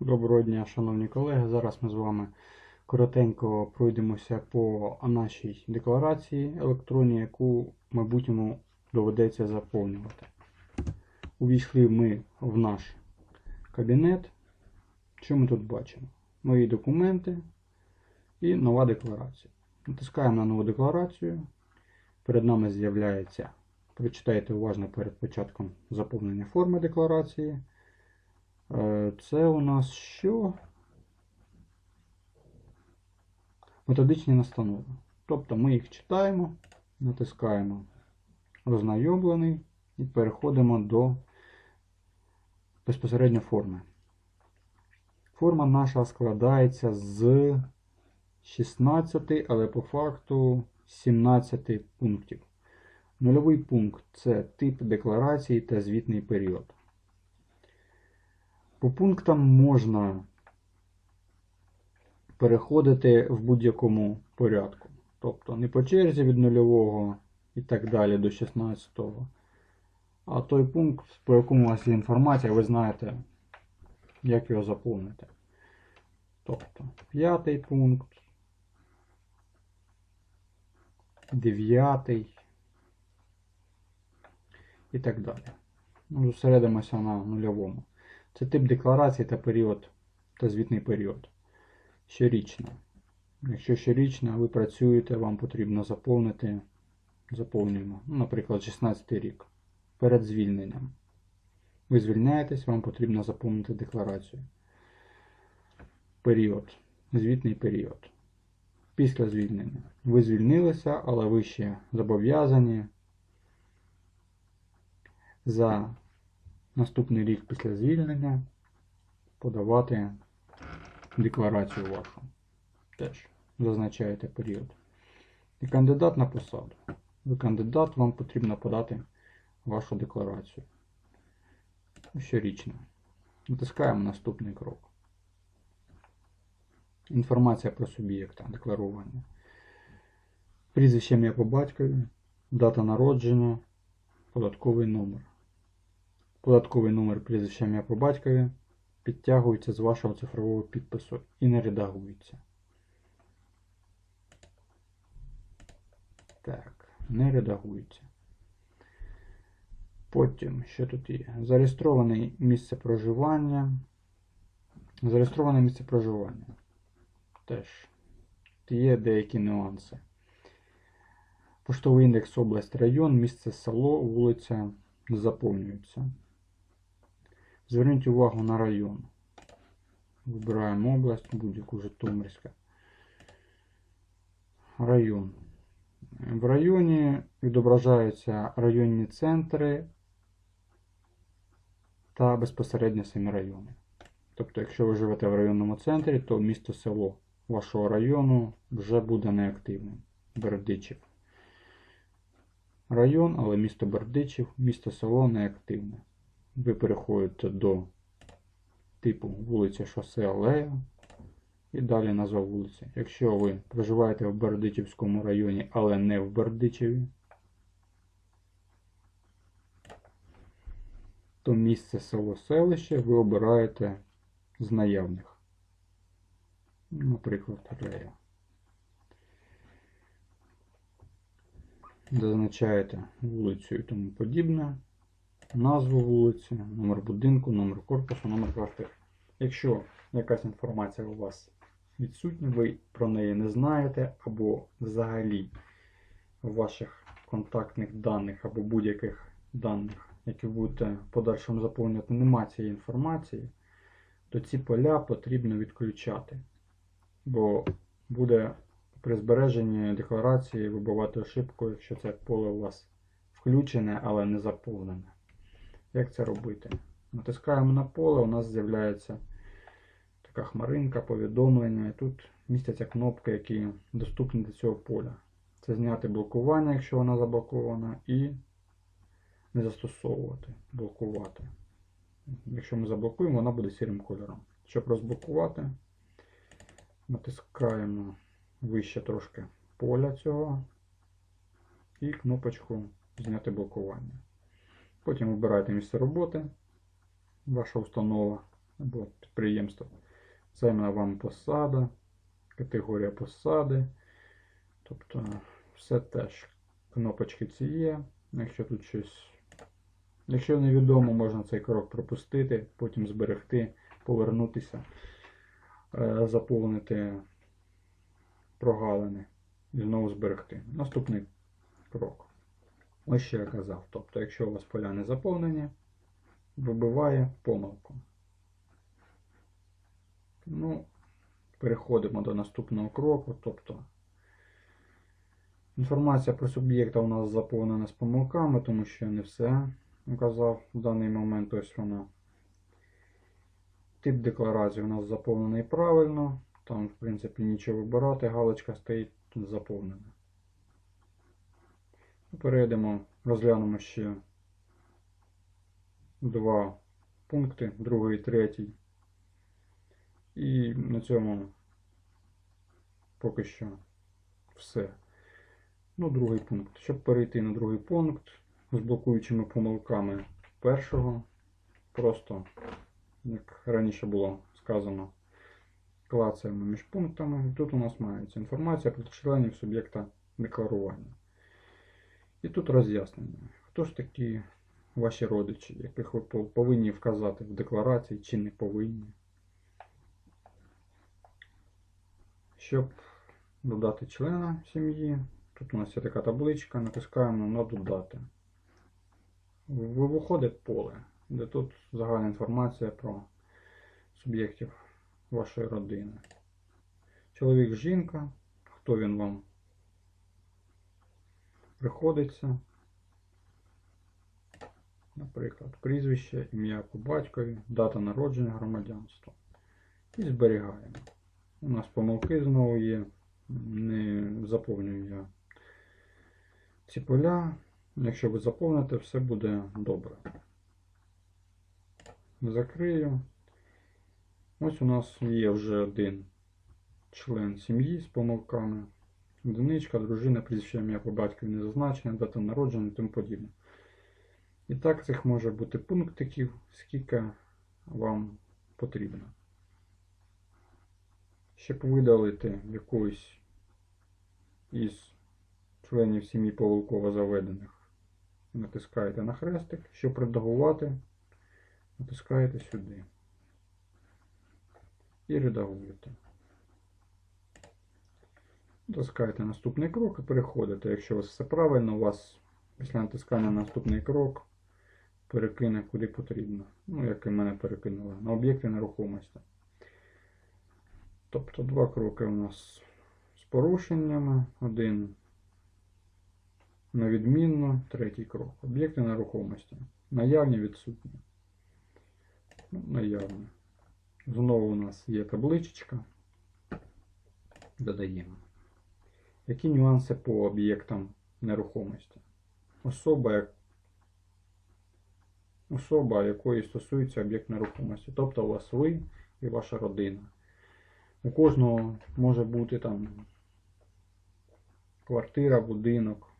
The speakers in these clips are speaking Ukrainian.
Доброго дня, шановні колеги. Зараз ми з вами коротенько пройдемося по нашій декларації електронній, яку майбутньому доведеться заповнювати. Увійшли ми в наш кабінет. Що ми тут бачимо? Мої документи і нова декларація. Натискаємо на нову декларацію. Перед нами з'являється, прочитайте уважно перед початком заповнення форми декларації. Е, Це у нас що? Методичні настанови. Тобто ми їх читаємо, натискаємо ознайомлений і переходимо до безпосередньо форми. Форма наша складається з 16, але по факту 17 пунктів. Нульовий пункт це тип декларації та звітний період. По пунктам можна переходити в будь-якому порядку. Тобто не по черзі від нульового і так далі до 16-го. А той пункт, по якому у вас є інформація, ви знаєте, як його заповнити. Тобто, п'ятий пункт, дев'ятий і так далі. Ну, Зосередимося на нульовому. Це тип декларації та період та звітний період. Щорічна. Якщо щорічна, ви працюєте, вам потрібно заповнити, заповнюємо, ну, наприклад, 16 рік перед звільненням. Ви звільняєтесь, вам потрібно заповнити декларацію. Період. Звітний період. Після звільнення. Ви звільнилися, але ви ще зобов'язані за наступний рік після звільнення подавати декларацію вашу. Теж зазначаєте період. І кандидат на посаду. Ви кандидат, вам потрібно подати вашу декларацію. Щорічно. Натискаємо наступний крок. Інформація про суб'єкта декларування. Прізвище ім'я по батькові, дата народження, податковий номер. Податковий номер прізвища ім'я по батькові підтягується з вашого цифрового підпису і не редагується. Так, не редагується. Потім, що тут є? Зареєстроване місце проживання. Зареєстроване місце проживання. Теж є деякі нюанси. Поштовий індекс область район, місце село, вулиця заповнюються. Зверніть увагу на район. Вибираємо область, будь-яку Житомирська. Район. В районі відображаються районні центри та безпосередньо самі райони. Тобто, якщо ви живете в районному центрі, то місто село вашого району вже буде неактивним. Бердичів. Район, але місто Бердичів, місто село неактивне. Ви переходите до типу вулиця Шосе Алея і далі назва вулиці. Якщо ви проживаєте в Бердичівському районі, але не в Бердичеві, то місце село селище ви обираєте з наявних. Наприклад, Алея. Зазначаєте вулицю і тому подібне назву вулиці, номер будинку, номер корпусу, номер квартири. Якщо якась інформація у вас відсутня, ви про неї не знаєте, або взагалі в ваших контактних даних або будь-яких даних, які будете подальшому заповнювати, немає цієї інформації, то ці поля потрібно відключати. Бо буде при збереженні декларації вибивати ошибку, якщо це поле у вас включене, але не заповнене. Як це робити? Натискаємо на поле, у нас з'являється така хмаринка, повідомлення. І тут містяться кнопки, які доступні до цього поля. Це зняти блокування, якщо вона заблокована, і не застосовувати, блокувати. Якщо ми заблокуємо, вона буде сірим кольором. Щоб розблокувати, натискаємо вище трошки поля цього і кнопочку Зняти блокування. Потім вибираєте місце роботи, ваша установа, або підприємства. Займана вам посада, категорія посади. Тобто все теж. Кнопочки ці є. Якщо тут щось. Якщо невідомо, можна цей крок пропустити, потім зберегти, повернутися, е, заповнити прогалини і знову зберегти. Наступний крок. Ось що я казав. Тобто, якщо у вас поля не заповнені, вибиває помилку. Ну, переходимо до наступного кроку. Тобто, інформація про суб'єкта у нас заповнена з помилками, тому що я не все указав в даний момент. Ось вона. Тип декларації у нас заповнений правильно. Там, в принципі, нічого вибирати, галочка стоїть заповнена. Перейдемо, розглянемо ще два пункти, другий і третій. І на цьому поки що все. Ну, другий пункт. Щоб перейти на другий пункт з блокуючими помилками першого, просто, як раніше було сказано, клацаємо між пунктами. Тут у нас мається інформація про членів суб'єкта декларування. І тут роз'яснення. Хто ж такі ваші родичі, яких ви повинні вказати в декларації чи не повинні. Щоб додати члена сім'ї, тут у нас є така табличка, натискаємо на додати. Виходить поле, де тут загальна інформація про суб'єктів вашої родини. Чоловік, жінка, хто він вам приходиться. Наприклад, прізвище, ім'я по батькові, дата народження громадянства. І зберігаємо. У нас помилки знову є. Не заповнюю я ці поля. Якщо ви заповните, все буде добре. Закрию. Ось у нас є вже один член сім'ї з помилками. Одиничка, дружина, прізвище ім'я по батькові не зазначене, дата народження і тому подібне. І так цих може бути пунктиків, скільки вам потрібно. Щоб видалити якусь із членів сім'ї помилково заведених, натискаєте на хрестик. Щоб редагувати, натискаєте сюди. І редагуєте. Натискаєте наступний крок і переходите. Якщо у вас все правильно, у вас після натискання на наступний крок перекине куди потрібно. Ну, як і мене перекинуло, на об'єкти нерухомості. Тобто два кроки у нас з порушеннями, один на відмінно, третій крок. Об'єкти нерухомості. Наявні, відсутні. Ну, наявні. Знову у нас є табличечка. Додаємо. Які нюанси по об'єктам нерухомості? Особа, особа, якої стосується об'єкт нерухомості. Тобто у вас ви і ваша родина. У кожного може бути там квартира, будинок,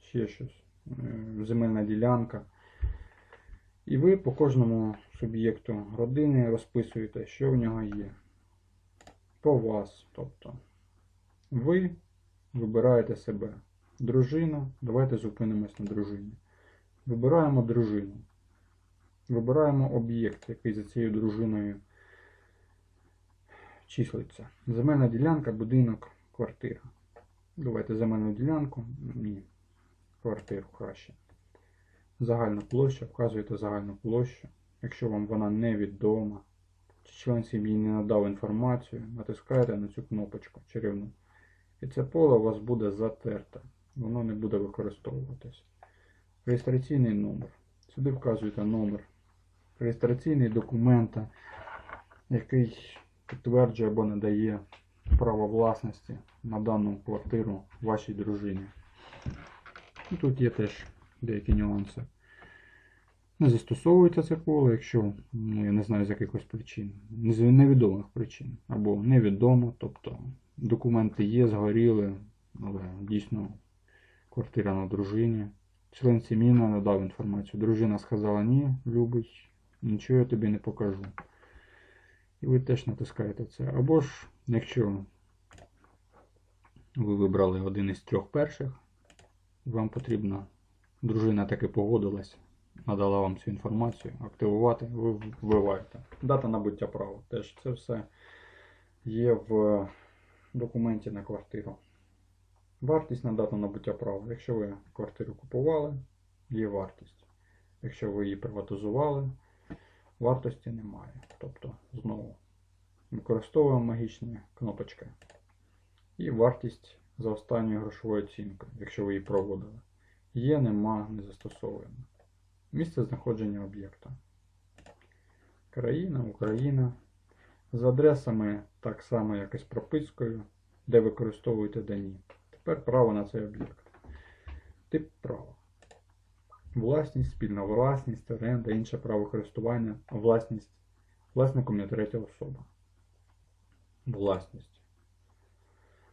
ще щось, е, земельна ділянка. І ви по кожному суб'єкту родини розписуєте, що в нього є. По вас. Тобто ви вибираєте себе. Дружина. Давайте зупинимось на дружині. Вибираємо дружину. Вибираємо об'єкт, який за цією дружиною числиться. Земельна ділянка, будинок, квартира. Давайте земельну ділянку. Ні. Квартиру краще. Загальна площа. Вказуєте загальну площу. Якщо вам вона невідома, чи член сім'ї не надав інформацію, натискаєте на цю кнопочку чарівну. І це поле у вас буде затерте. Воно не буде використовуватись. Реєстраційний номер. Сюди вказуєте номер реєстраційний документа, який підтверджує або надає право власності на дану квартиру вашій дружині. І тут є теж деякі нюанси. Не застосовується це коло, якщо, ну я не знаю з якихось причин, з невідомих причин, або невідомо, тобто документи є, згоріли, але дійсно квартира на дружині. Член сім'ї не надав інформацію. Дружина сказала ні, любить, нічого я тобі не покажу. І ви теж натискаєте це. Або ж, якщо ви вибрали один із трьох перших, вам потрібно, дружина таки погодилась, надала вам цю інформацію, активувати, ви вбиваєте. Дата набуття права. Теж це все є в документі на квартиру. Вартість на дату набуття права. Якщо ви квартиру купували, є вартість. Якщо ви її приватизували, вартості немає. Тобто, знову використовуємо магічні кнопочки. І вартість за останньою грошовою оцінкою, якщо ви її проводили. Є, нема, не застосовуємо. Місце знаходження об'єкта. Країна, Україна. З адресами так само, як і з пропискою, де використовуєте дані. Тепер право на цей об'єкт. Тип права. Власність, спільна власність, оренда, інше право користування, власність власником не третя особа. Власність.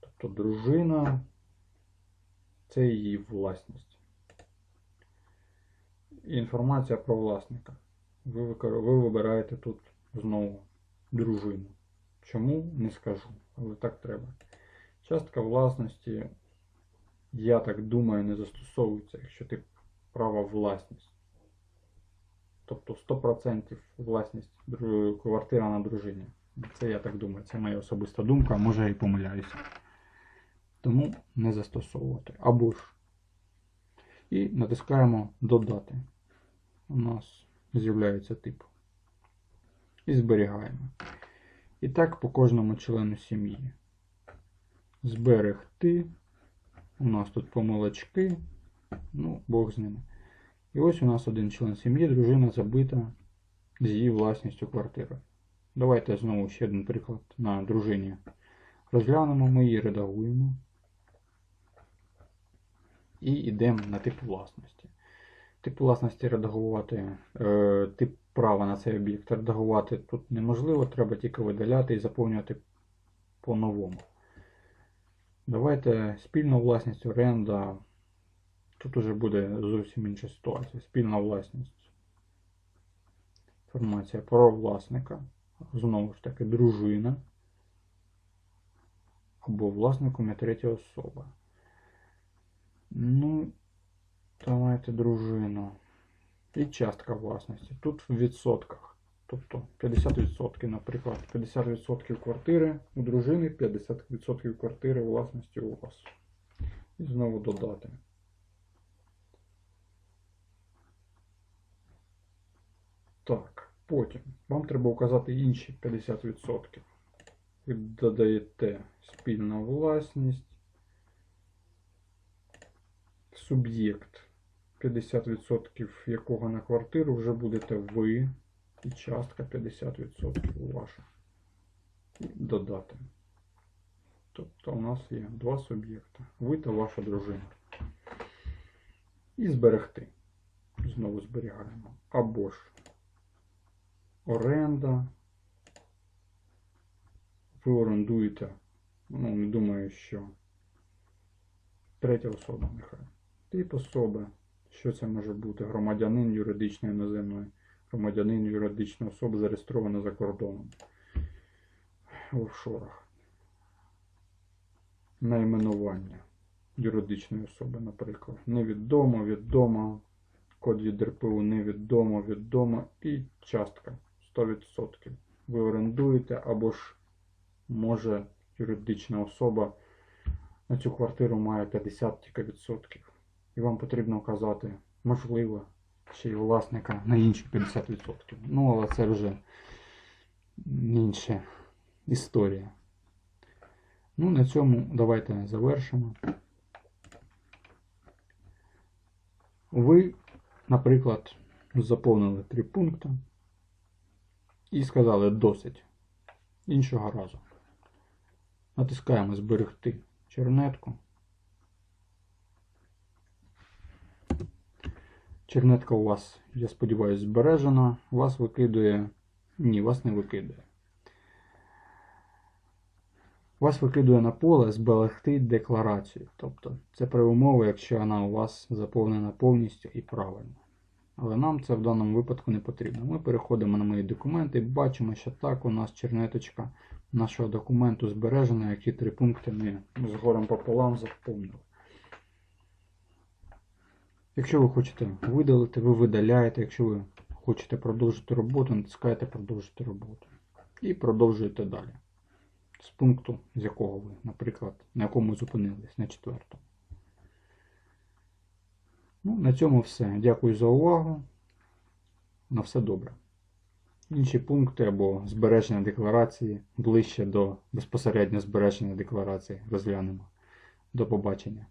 Тобто дружина це її власність. Інформація про власника. Ви, ви вибираєте тут знову дружину. Чому не скажу, але так треба. Частка власності, я так думаю, не застосовується, якщо ти права власність. Тобто 100% власність квартира на дружині. Це я так думаю, це моя особиста думка, може я і помиляюся. Тому не застосовувати. Або ж. І натискаємо додати. У нас з'являється тип. І зберігаємо. І так по кожному члену сім'ї. Зберегти. У нас тут помилочки. Ну, Бог з ними. І ось у нас один член сім'ї, дружина забита з її власністю квартири. Давайте знову ще один приклад на дружині. Розглянемо, ми її редагуємо. І йдемо на тип власності. Тип власності редагувати, е, тип права на цей об'єкт редагувати тут неможливо, треба тільки видаляти і заповнювати по-новому. Давайте спільна власність, оренда. Тут уже буде зовсім інша ситуація. Спільна власність. Інформація про власника. Знову ж таки, дружина. Або власником є третя особа. Ну, давайте дружину. І частка власності. Тут в відсотках. Тобто 50%, наприклад, 50% квартири у дружини, 50% квартири власності у вас. І знову додати. Так, потім вам треба указати інші 50%. Ви додаєте спільна власність, суб'єкт, 50% якого на квартиру вже будете ви, і частка 50% ваша. Додати. Тобто у нас є два суб'єкти. Ви та ваша дружина. І зберегти. Знову зберігаємо. Або ж оренда. Ви орендуєте. Ну, не думаю, що третя особа нехай. Тип особи. Що це може бути? Громадянин юридичної іноземної. Громадянин юридичної особи зареєстрована за кордоном. В офшорах. Найменування юридичної особи, наприклад. Невідомо, відомо. Код від РПУ невідомо, відомо і частка 100%. Ви орендуєте або ж може юридична особа на цю квартиру має 50 тільки відсотків. І вам потрібно вказати, можливо, ще й власника на інші 50%. Ну, але це вже інша історія. Ну, на цьому давайте завершимо. Ви, наприклад, заповнили три пункти і сказали досить. Іншого разу. Натискаємо зберегти чернетку. Чернетка у вас, я сподіваюся, збережена. Вас викидує. Ні, вас не викидує. Вас викидує на поле зберегти декларацію. Тобто це при умови, якщо вона у вас заповнена повністю і правильно. Але нам це в даному випадку не потрібно. Ми переходимо на мої документи бачимо, що так у нас чернеточка нашого документу збережена, які три пункти ми з пополам заповнили. Якщо ви хочете видалити, ви видаляєте. Якщо ви хочете продовжити роботу, натискаєте продовжити роботу. І продовжуєте далі. З пункту, з якого ви, наприклад, на якому зупинились, на четвертому. Ну, на цьому все. Дякую за увагу. На все добре. Інші пункти або збереження декларації ближче до безпосередньо збереження декларації розглянемо. До побачення.